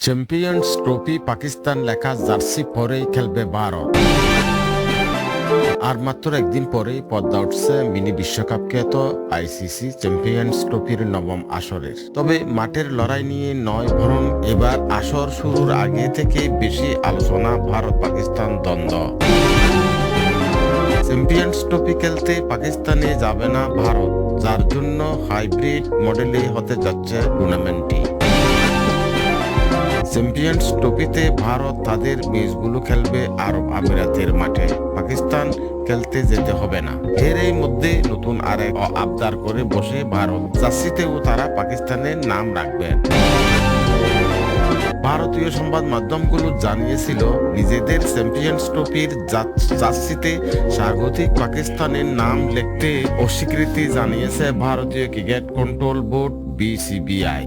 Champions trophy Pakistan লেখা jersey পরেই খেলবে ভারত আর মাত্র একদিন পরেই পদ্মা উঠছে মিনি বিশ্বকাপ খ্যাত আইসিসি চ্যাম্পিয়ন্স ট্রফির নবম আসরের। তবে মাঠের লড়াই নিয়ে নয়, বরং এবার আসর শুরুর আগে থেকে বেশি আলোচনা ভারত পাকিস্তান দ্বন্দ্ব। চ্যাম্পিয়ন্স ট্রফি খেলতে পাকিস্তানে যাবে না ভারত, যার জন্য হাইব্রিড মডেলে হতে যাচ্ছে টুর্নামেন্টটি চ্যাম্পিয়ন্স ট্রফিতে ভারত তাদের ম্যাচগুলো খেলবে আরব আমিরাতের মাঠে। পাকিস্তান খেলতে যেতে হবে না। এর এই মধ্যে নতুন আরেক আবদার করে বসে ভারত। জার্সিতেও তারা পাকিস্তানের নাম রাখবেন ভারতীয় সংবাদ মাধ্যমগুলো জানিয়েছিল, নিজেদের চ্যাম্পিয়ন্স ট্রফির জার্সিতে স্বাগতিক পাকিস্তানের নাম লিখতে অস্বীকৃতি জানিয়েছে ভারতীয় ক্রিকেট কন্ট্রোল বোর্ড বিসিবিআই।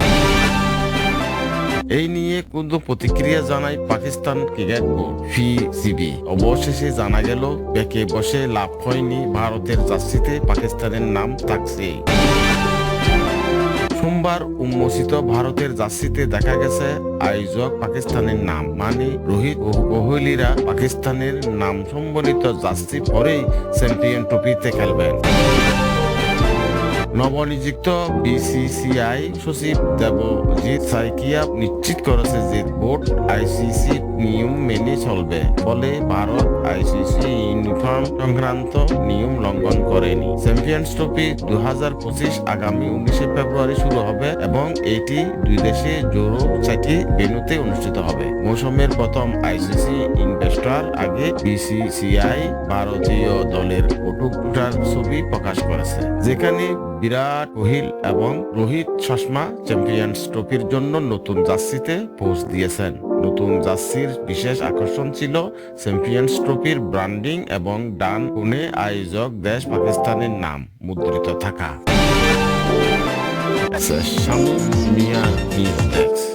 এই নিয়ে কোনো প্রতিক্রিয়া জানায় পাকিস্তান ক্রিকেট বোর্ড পিসিবি অবশেষে জানা গেল, বেঁকে বসে লাভ হয়নি ভারতের জার্সিতে, পাকিস্তানের নাম থাকছে সোমবার উন্মোচিত ভারতের জার্সিতে দেখা গেছে, আয়োজক পাকিস্তানের নাম। মানে রোহিত কোহলিরা পাকিস্তানের নাম সম্বলিত জার্সি পরেই চ্যাম্পিয়ন ট্রফিতে খেলবেন। নবনিযুক্ত বিসিসিআই সচিব দেবজিৎ সাইকিয়া নিশ্চিত করেছে যে বোর্ড আইসিসি নিয়ম মেনে চলবে ফলে ভারত আইসিসি ইউনিফর্ম সংক্রান্ত নিয়ম লঙ্ঘন করেনি। চ্যাম্পিয়ন্স ট্রফি দুহাজার পঁচিশ আগামী উনিশে ফেব্রুয়ারি শুরু হবে এবং এটি দুই দেশে জোরো চারটি ভেন্যুতে অনুষ্ঠিত হবে। মৌসুমের প্রথম আইসিসি ইনভেস্টর আগে বিসিসিআই ভারতীয় দলের ফটোটার ছবি প্রকাশ করেছে। যেখানে বিরাট কোহিল এবং রোহিত শর্মা চ্যাম্পিয়ন্স ট্রফির জন্য নতুন জার্সিতে পৌঁছ দিয়েছেন। নতুন জার্সির বিশেষ আকর্ষণ ছিল চ্যাম্পিয়ন্স ট্রফির ব্র্যান্ডিং এবং ডান কোণে আয়োজক দেশ পাকিস্তানের নাম মুদ্রিত থাকা। শামু মিয়া নিউজ